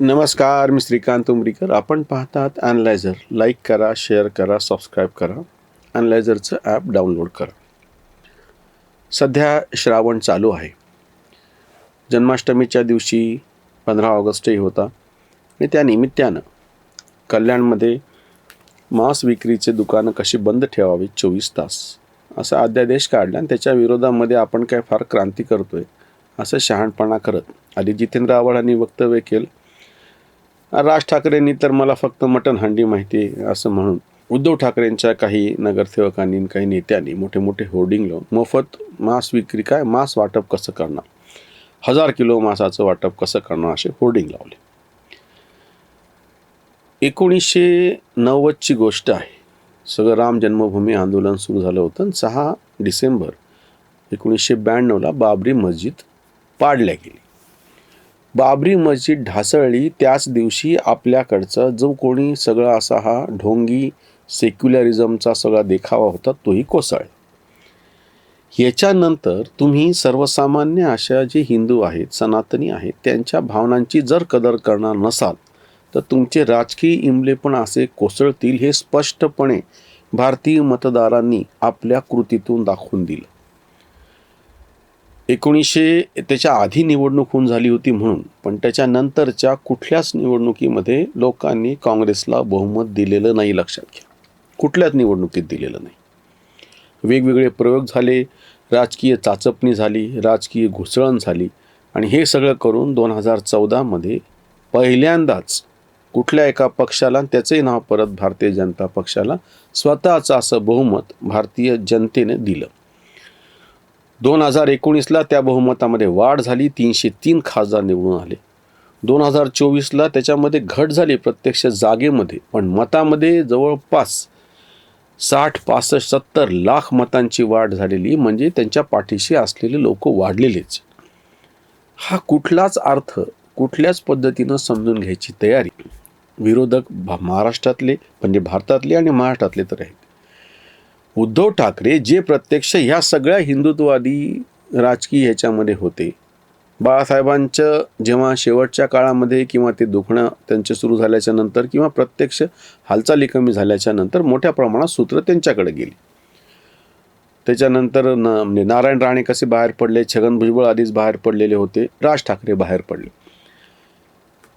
नमस्कार मी श्रीकांत उमरीकर. आपण पाहतात ॲनलायझर लाईक करा शेअर करा सबस्क्राईब करा. ॲनलायझरचं ॲप डाउनलोड करा. सध्या श्रावण चालू आहे. जन्माष्टमीच्या दिवशी पंधरा ऑगस्टही होता. आणि त्या निमित्तानं कल्याणमध्ये मांस विक्रीचे दुकानं कशी बंद ठेवावी? चोवीस तास. असा अध्यादेश काढला आणि त्याच्या विरोधामध्ये आपण काय फार क्रांती करतोय असं शहाणपणा करत आधी जितेंद्र आव्हाडांनी वक्तव्य केलं. राज ठाकरेंनी तर मला फक्त मटण हंडी माहिती आहे असं म्हणून. उद्धव ठाकरेंच्या काही नगरसेवकांनी काही नेत्यांनी मोठे मोठे होर्डिंग लावून मोफत मांस विक्री काय मांस वाटप कसं करणार? हजार किलो मांसाचं वाटप कसं करणार असे होर्डिंग लावले. एकोणीसशे नव्वदची गोष्ट आहे. सगळं राम जन्मभूमी आंदोलन सुरू झालं होतं आणि सहा डिसेंबर एकोणीसशे ब्याण्णवला बाबरी मस्जिद पाडल्या गेली. बाबरी मस्जिद ढासळली त्याच दिवशी आपल्याकडचं जो कोणी सगळा असा हा ढोंगी सेक्युलरिझमचा सगळा देखावा होता तोही कोसळ याच्यानंतर तुम्ही सर्वसामान्य अशा जे हिंदू आहेत सनातनी आहेत त्यांच्या भावनांची जर कदर करणार नसाल तर तुमचे राजकीय इमले पण असे कोसळतील हे स्पष्टपणे भारतीय मतदारांनी आपल्या कृतीतून दाखवून दिलं. एकोणीसशे त्याच्या आधी निवडणूक होऊन झाली होती म्हणून पण त्याच्यानंतरच्या कुठल्याच निवडणुकीमध्ये लोकांनी काँग्रेसला बहुमत दिलेलं नाही लक्षात घ्या. कुठल्याच निवडणुकीत दिलेलं नाही. वेगवेगळे प्रयोग झाले राजकीय चाचपणी झाली राजकीय घुसळण झाली आणि हे सगळं करून दोन हजार चौदामध्ये पहिल्यांदाच कुठल्या एका पक्षाला त्याचंही नाव परत भारतीय जनता पक्षाला स्वतःचं असं बहुमत भारतीय जनतेने दिलं. दोन हजार एकोणीसला त्या बहुमतामध्ये वाढ झाली तीनशे तीन खासदार निवडून आले. दोन हजार चोवीसला त्याच्यामध्ये घट झाली प्रत्यक्ष जागेमध्ये पण मतामध्ये जवळपास साठ पासष्ट सत्तर लाख मतांची वाढ झालेली म्हणजे त्यांच्या पाठीशी असलेले लोक वाढलेलेच. हा कुठलाच अर्थ कुठल्याच पद्धतीनं समजून घ्यायची तयारी विरोधक भा महाराष्ट्रातले म्हणजे भारतातले आणि महाराष्ट्रातले तर आहे उद्धव ठाकरे जे प्रत्यक्ष ह्या सगळ्या हिंदुत्ववादी राजकीय ह्याच्यामध्ये होते. बाळासाहेबांचं जेव्हा शेवटच्या काळामध्ये किंवा ते दुखणं त्यांचे सुरू झाल्याच्यानंतर किंवा प्रत्यक्ष हालचाली कमी झाल्याच्यानंतर मोठ्या प्रमाणात सूत्र त्यांच्याकडे गेली. त्याच्यानंतर न म्हणजे नारायण राणे कसे बाहेर पडले छगन भुजबळ आधीच बाहेर पडलेले होते राज ठाकरे बाहेर पडले.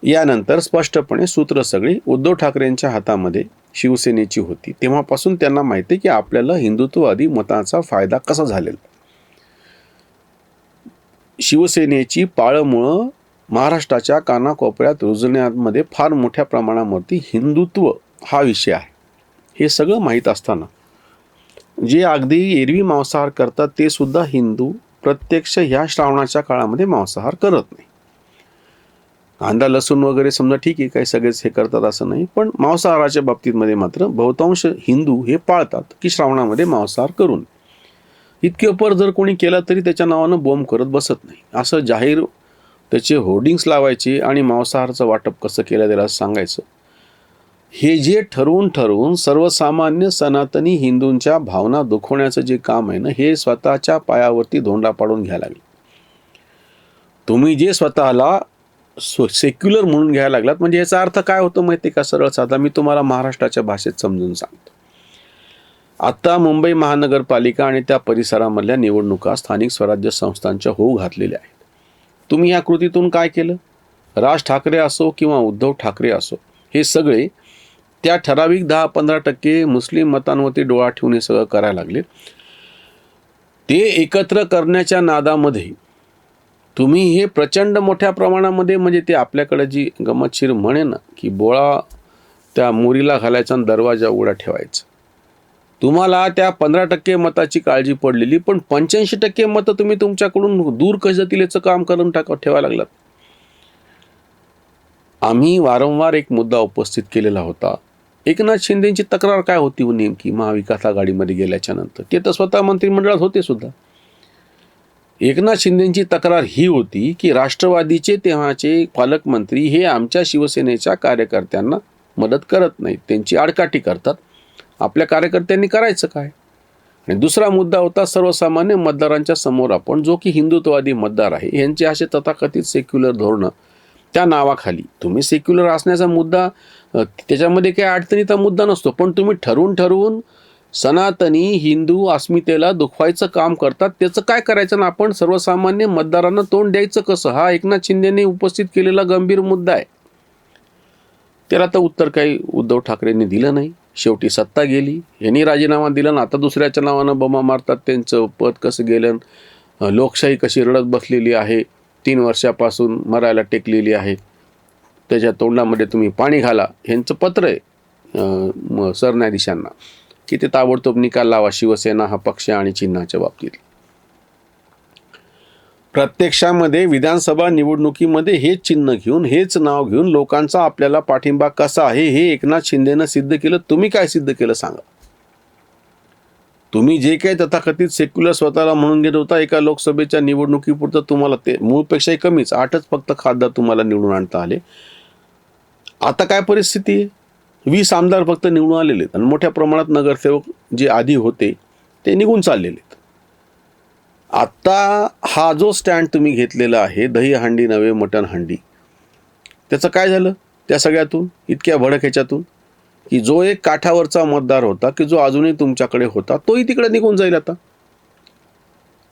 यानंतर स्पष्टपणे सूत्र सगळी उद्धव ठाकरेंच्या हातामध्ये शिवसेनेची होती. तेव्हापासून त्यांना माहिती की आपल्याला हिंदुत्ववादी मताचा फायदा कसा झालेला शिवसेनेची पाळमुळं महाराष्ट्राच्या कानाकोपऱ्यात रुजण्यामध्ये फार मोठ्या प्रमाणावरती हिंदुत्व हा विषय आहे. हे सगळं माहीत असताना जे अगदी एरवी मांसाहार करतात ते सुद्धा हिंदू प्रत्यक्ष ह्या श्रावणाच्या काळामध्ये मांसाहार करत नाही. कांदा लसूण वगैरे समजा ठीक आहे काही सगळेच हे करतात असं नाही पण मांसाहाराच्या बाबतीमध्ये मात्र बहुतांश हिंदू हे पाळतात की श्रावणामध्ये मांसाहार करून. इतके अपर जर कोणी केला तरी त्याच्या नावानं बॉम्ब करत बसत नाही. असं जाहीर त्याचे होर्डिंग्स लावायचे आणि मांसाहाराचं वाटप कसं केलं त्याला सांगायचं. हे जे ठरवून ठरवून सर्वसामान्य सनातनी हिंदूंच्या भावना दुखवण्याचं जे काम आहे ना हे स्वतःच्या पायावरती धोंडा पाडून घ्यायला लागले. तुम्ही जे स्वतःला सेक्युलर म्हणून घ्यायला लागलात. म्हणजे याचा अर्थ काय होतो माहिती का? सरळ साधा मी तुम्हाला महाराष्ट्राच्या भाषेत समजून सांगतो. आता मुंबई महानगरपालिका आणि त्या परिसरामधल्या निवडणुका स्थानिक स्वराज्य संस्थांच्या होऊ घातलेल्या आहेत. तुम्ही या कृतीतून काय केलं? राज ठाकरे असो किंवा उद्धव ठाकरे असो हे सगळे त्या ठराविक दहा पंधरा टक्के मुस्लिम मतांवरती डोळा ठेवून हे सगळं करायला लागले. ते एकत्र करण्याच्या नादामध्ये तुम्ही हे प्रचंड मोठ्या प्रमाणामध्ये म्हणजे ते आपल्याकडे जी गमतशीर म्हणे ना की बोळा त्या मुरीला घालायचा आणि दरवाजा उघडा ठेवायचा. तुम्हाला त्या पंधरा टक्के मताची काळजी पडलेली पण पंच्याऐंशी टक्के मतं तुम्ही तुमच्याकडून दूर कसं जातील याचं काम करून टाका ठेवायला लागलात. आम्ही वारंवार एक मुद्दा उपस्थित केलेला होता. एकनाथ शिंदेची तक्रार काय होती नेमकी महाविकास आघाडीमध्ये गेल्याच्यानंतर? ते तर स्वतः मंत्रिमंडळात होते सुद्धा. एकनाथ शिंदेची तक्रार ही होती की राष्ट्रवादीचे तेव्हाचे पालकमंत्री हे आमच्या शिवसेनेच्या कार्यकर्त्यांना मदत करत नाहीत. त्यांची आडकाठी करतात. आपल्या कार्यकर्त्यांनी करायचं काय? आणि दुसरा मुद्दा होता सर्वसामान्य मतदारांच्या समोर आपण जो की हिंदुत्ववादी मतदार आहे यांचे असे तथाकथित सेक्युलर धोरणं त्या नावाखाली. तुम्ही सेक्युलर असण्याचा मुद्दा त्याच्यामध्ये काही अडचणीचा मुद्दा नसतो पण तुम्ही ठरवून ठरवून सनातनी हिंदू अस्मितेला दुखवायचं काम करतात त्याचं काय करायचं ना आपण? सर्वसामान्य मतदारांना तोंड द्यायचं कसं? हा एकनाथ शिंदेने उपस्थित केलेला गंभीर मुद्दा आहे. त्याला तर उत्तर काही उद्धव ठाकरेंनी दिलं नाही. शेवटी सत्ता गेली. यांनी राजीनामा दिला ना आता दुसऱ्याच्या नावानं बमा मारतात त्यांचं पद कसं गेलं? लोकशाही कशी रडत बसलेली आहे? तीन वर्षापासून मरायला टेकलेली आहे. त्याच्या तोंडामध्ये तुम्ही पाणी घाला. ह्यांचं पत्र आहे सरन्यायाधीशांना. की ते ताबडतोब निकाल लावा. शिवसेना हा पक्ष आणि चिन्हाच्या बाबतीत. प्रत्यक्षामध्ये विधानसभा निवडणुकीमध्ये हेच चिन्ह घेऊन हेच नाव घेऊन लोकांचा आपल्याला पाठिंबा कसा आहे हे एकनाथ शिंदेनं सिद्ध केलं. तुम्ही काय सिद्ध केलं सांगा. तुम्ही जे काही तथाकथित सेक्युलर स्वतःला म्हणून घेत होता एका लोकसभेच्या निवडणुकीपुरतं तुम्हाला ते मूळपेक्षाही कमीच आठच फक्त खासदार तुम्हाला निवडून आणता आले. आता काय परिस्थिती आहे? वीस आमदार फक्त निवडून आलेले आहेत. आणि मोठ्या प्रमाणात नगरसेवक जे आधी होते ते निघून चाललेले आहेत. आत्ता हा जो स्टँड तुम्ही घेतलेला आहे दही हंडी नव्हे मटण हंडी त्याचं काय झालं? त्या सगळ्यातून इतक्या भडक ह्याच्यातून की जो एक काठावरचा मतदार होता की जो अजूनही तुमच्याकडे होता तोही तिकडे निघून जाईल आता.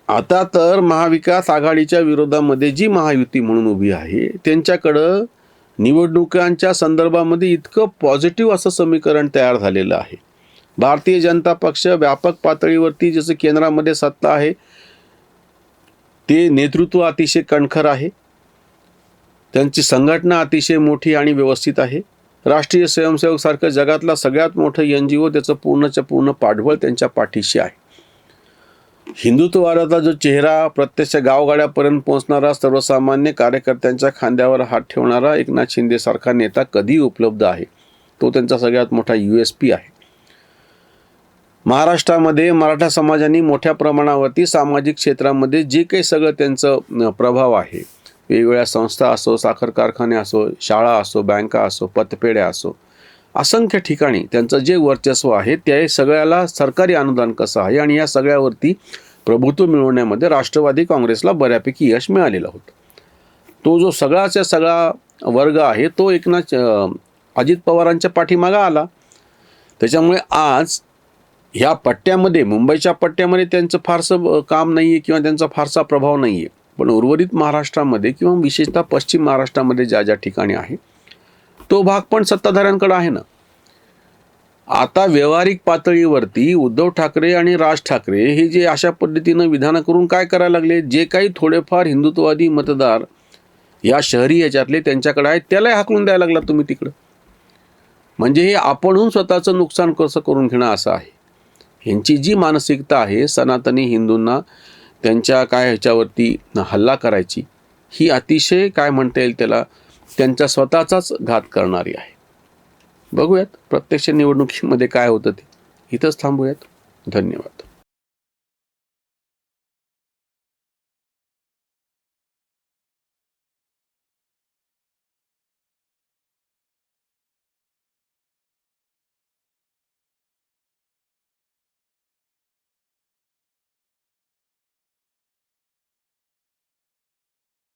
आता तर महाविकास आघाडीच्या विरोधामध्ये जी महायुती म्हणून उभी आहे त्यांच्याकडं निवडणुकांच्या संदर्भामध्ये इतकं पॉझिटिव्ह असं समीकरण तयार झालेलं आहे. भारतीय जनता पक्ष व्यापक पातळीवरती जसं केंद्रामध्ये सत्ता आहे ते नेतृत्व अतिशय कणखर आहे. त्यांची संघटना अतिशय मोठी आणि व्यवस्थित आहे. राष्ट्रीय स्वयंसेवक सारखं जगातला सगळ्यात मोठं एन जी ओ त्याचं पूर्णच्या पूर्ण पाठबळ त्यांच्या पाठीशी आहे. हिंदुत्ववादाचा जो चेहरा प्रत्यक्ष गावगाड्यापर्यंत पोहोचणारा सर्वसामान्य कार्यकर्त्यांच्या खांद्यावर हात ठेवणारा एकनाथ शिंदेसारखा नेता कधी उपलब्ध आहे. तो त्यांचा सगळ्यात मोठा यू एस पी आहे. महाराष्ट्रामध्ये मराठा समाजाने मोठ्या प्रमाणावरती सामाजिक क्षेत्रामध्ये जे काही सगळं त्यांचं प्रभाव आहे. वेगवेगळ्या संस्था असो साखर कारखाने असो शाळा असो बँका असो पतपेढ्या असो असंख्य ठिकाणी त्यांचं जे वर्चस्व आहे ते सगळ्याला सरकारी अनुदान कसं आहे? आणि या सगळ्यावरती प्रभुत्व मिळवण्यामध्ये राष्ट्रवादी काँग्रेसला बऱ्यापैकी यश मिळालेलं होतं. तो जो सगळाचा सगळा वर्ग आहे तो एकनाथ अजित पवारांच्या पाठीमागं आला. त्याच्यामुळे आज ह्या पट्ट्यामध्ये मुंबईच्या पट्ट्यामध्ये त्यांचं फारसं काम नाही आहे किंवा त्यांचा फारसा प्रभाव नाही आहे पण उर्वरित महाराष्ट्रामध्ये किंवा विशेषतः पश्चिम महाराष्ट्रामध्ये ज्या ज्या ठिकाणी आहे तो भाग पण सत्ताधाऱ्यांकडे आहे ना. आता व्यावहारिक पातळीवरती उद्धव ठाकरे आणि राज ठाकरे हे जे अशा पद्धतीनं विधानं करून काय करायला लागले? जे काही थोडेफार हिंदुत्ववादी मतदार या शहरी याच्यातले त्यांच्याकडे आहेत त्यालाही हाकलून द्यायला लागला तुम्ही तिकडं. म्हणजे हे आपणहून स्वतःचं नुकसान कसं करून घेणं असं आहे. ह्यांची जी मानसिकता आहे सनातनी हिंदूंना त्यांच्या काय ह्याच्यावरती हल्ला करायची ही अतिशय काय म्हणता येईल त्याला त्यांच्या स्वतःचाच घात करणारी आहे. बघूयात प्रत्यक्ष निवडणुकीमध्ये काय होतं ते. इथंच थांबूयात. धन्यवाद.